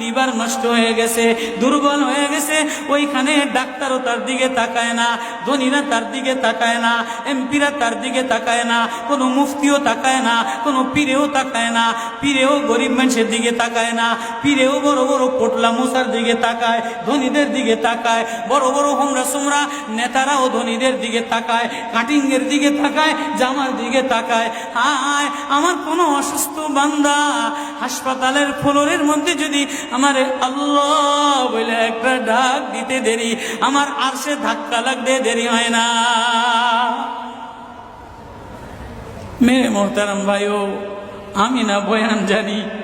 Liver নষ্ট হয়ে গেছে দুর্বল হয়ে গেছে ওইখানে ডাক্তারও তার দিকে তাকায় না। ধনীরা তার দিকে তাকায় না, এমপিরা তার দিকে তাকায় না, কোনো মুফতিও তাকায় না, কোনো পীরেও তাকায় না, পীরেও গরিব মানুষের দিকে তাকায় না, পীরেও বড় বড় পোটলা মুসার দিকে তাকায়, ধনীদের দিকে তাকায়, বড় বড় হোমরা সোমরা নেতারাও ধনীদের দিকে তাকায় কাটিং এর দিকে তাকায়, জামার দিকে তাকায়। হায়, আমার কোনো অসুস্থ বান্দা হাসপাতালের ফ্লোরের মধ্যে যদি আমার আল্লাহ বলে একটা ডাক দিতে দেরি, আমার আরশে ধাক্কা লাগতে দেরি। হয় না। মেরে মোহতারাম ভাইও আমি না বয়ান জানি।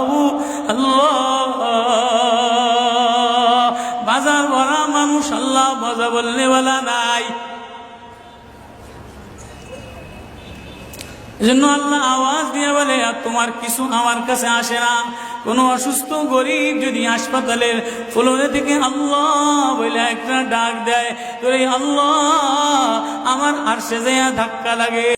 মানুষ আল্লাহ মজা বললে বলা নাই। এজন্য আল্লাহ আওয়াজ দিয়ে বলে, আর তোমার কিছু আমার কাছে আসে না। কোনো অসুস্থ গরিব যদি হাসপাতালের ফ্লোরে থেকে আল্লাহ বলে একটা ডাক দেয় তো আল্লাহ, আমার আর সে ধাক্কা লাগে।